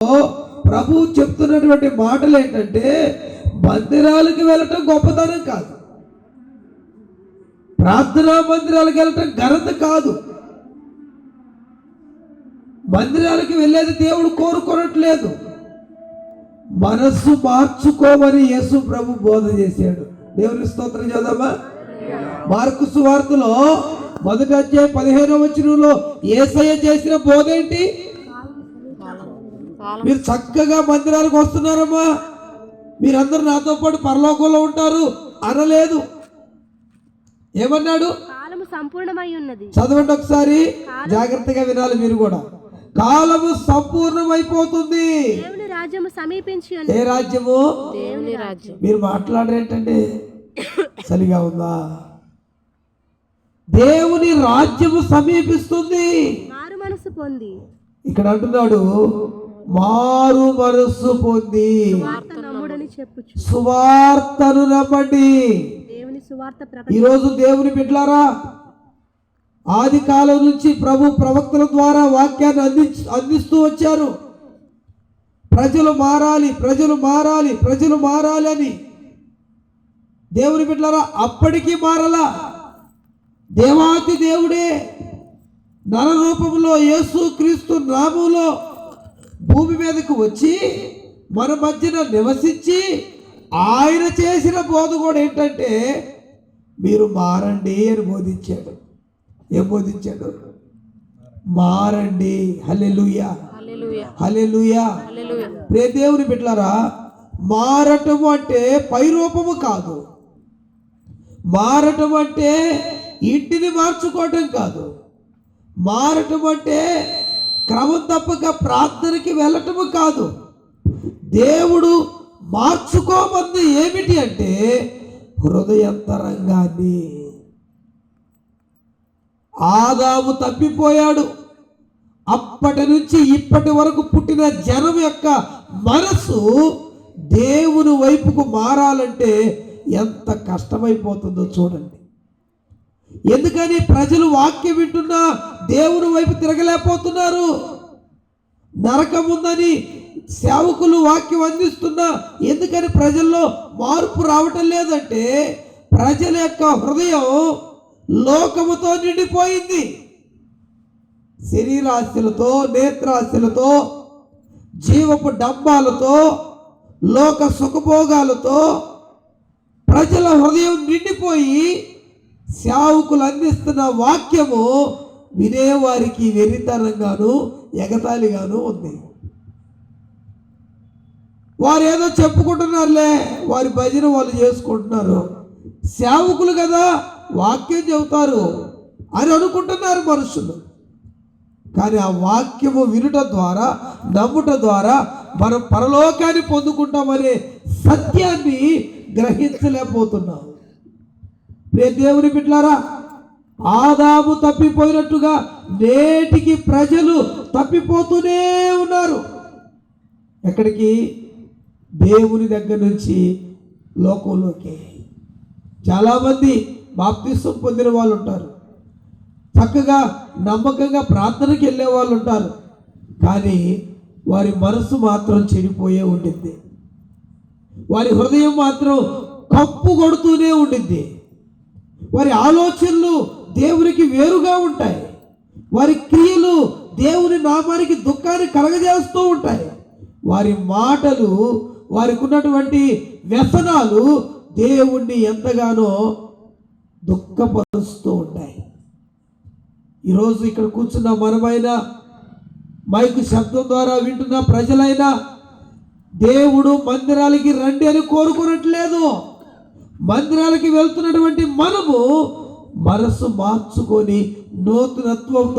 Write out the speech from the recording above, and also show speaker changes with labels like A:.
A: ప్రభు చెప్తున్నటువంటి మాటలు ఏంటంటే మందిరాలకు వెళ్ళటం గొప్పతనం కాదు. ప్రార్థనా మందిరాలకు వెళ్ళటం ఘనత కాదు. మందిరాలకు వెళ్ళేది దేవుడు కోరుకోనట్లేదు. మనస్సు మార్చుకోమని యేసు ప్రభు బోధ చేశాడు. దేవుని స్తోత్రం చదవమా మార్కు సువార్తలో మొదటి అధ్యాయం పదిహేనవ వచ్చినలో ఏసయ్య చేసిన బోధ ఏంటి? మీరు చక్కగా మందిరాలకు వస్తున్నారమ్మా. మీరందరూ నాతో పాటు పరలోకంలో ఉంటారు. అనలేదు ఏమన్నాడు?
B: కాలము సంపూర్ణమై ఉన్నది.
A: చదవండి ఒకసారి. జాగ్రత్తగా వినాలి మీరు కూడా. కాలము సంపూర్ణమైపోతుంది.
B: దేవుని రాజ్యము సమీపించి
A: ఏ రాజ్యము?
B: దేవుని రాజ్యం.
A: మీరు మాట్లాడరేంటండి సరిగా ఉందా? దేవుని రాజ్యము సమీపిస్తుంది.
B: మారు మనసు పొంది.
A: ఇక్కడ అంటున్నాడు మారు మనస్సు పొంది. సువార్తను నమ్మండి ఈరోజు దేవుని బిడ్లారా ఆది కాలం నుంచి ప్రభు ప్రవక్తల ద్వారా వాక్యాన్ని అంది అందిస్తూ వచ్చారు. ప్రజలు మారాలి ప్రజలు మారాలి ప్రజలు మారాలి అని. దేవుని బిడ్డలారా అప్పటికీ మారలా. దేవాతి దేవుడే. నర రూపంలో యేసు క్రీస్తు నామంలో భూమి మీదకు వచ్చి మన మధ్యన నివసించి ఆయన చేసిన బోధ కూడా ఏంటంటే మీరు మారండి అని బోధించాడు. ఏం బోధించాడు? మారండి. హల్లెలూయా. హల్లెలూయా. ప్రే దేవుని బిడ్డలారా మారటము అంటే పైరూపము కాదు. మారటం అంటే ఇంటిని మార్చుకోవటం కాదు. మారటం అంటే క్రమం తప్పక ప్రార్థనకి వెళ్ళటము కాదు. దేవుడు మార్చుకోమంది ఏమిటి అంటే హృదయంతరంగాన్ని. ఆదాము తప్పిపోయాడు. అప్పటి నుంచి ఇప్పటి వరకు పుట్టిన జనం యొక్క మనసు దేవుని వైపుకు మారాలంటే ఎంత కష్టమైపోతుందో చూడండి. ఎందుకని ప్రజలు వాక్యం వింటున్నా దేవుని వైపు తిరగలేకపోతున్నారు? నరకం ఉందని సేవకులు వాక్యం అందిస్తున్నా ఎందుకని ప్రజల్లో మార్పు రావటం లేదంటే ప్రజల యొక్క హృదయం లోకముతో నిండిపోయింది. శరీరాశలతో నేత్రాశలతో జీవపు డంబాలతో లోక సుఖభోగాలతో ప్రజల హృదయం నిండిపోయి సేవకులు అందిస్తున్న వాక్యము వినేవారికి వెరితనంగాను ఎగతాళిగాను ఉంది. వారు ఏదో చెప్పుకుంటున్నారులే వారి భజన వాళ్ళు చేసుకుంటున్నారు. సేవకులు కదా వాక్యం చెబుతారు అని అనుకుంటున్నారు మనుషులు. కానీ ఆ వాక్యము వినుట ద్వారా నమ్ముట ద్వారా మనం పరలోకాన్ని పొందుకుంటామనే సత్యాన్ని గ్రహించలేకపోతున్నాం. దేవుని బిడ్లారా ఆదాము తప్పిపోయినట్టుగా నేటికి ప్రజలు తప్పిపోతూనే ఉన్నారు. ఎక్కడికి? దేవుని దగ్గర నుంచి లోకంలోకి. చాలామంది బాప్తిస్వం పొందిన వాళ్ళు ఉంటారు. చక్కగా నమ్మకంగా ప్రార్థనకి వెళ్ళే వాళ్ళు ఉంటారు. కానీ వారి మనసు మాత్రం చెడిపోయే ఉండింది వారి హృదయం మాత్రం కప్పు కొడుతూనే ఉండింది వారి ఆలోచనలు దేవునికి వేరుగా ఉంటాయి. వారి క్రియలు దేవుని నామానికి దుఃఖాన్ని కలగజేస్తూ ఉంటాయి. వారి మాటలు వారికి ఉన్నటువంటి వ్యసనాలు దేవుణ్ణి ఎంతగానో దుఃఖపరుస్తూ ఉంటాయి. ఈరోజు ఇక్కడ కూర్చున్న మనమైనా మైకు శబ్దం ద్వారా వింటున్న ప్రజలైనా దేవుడు మందిరాలకి రండి అని కోరుకున్నట్లేదు. మందిరాలకి వెళ్తున్నటువంటి మనము మనసు మార్చుకొని నూతనత్వంతో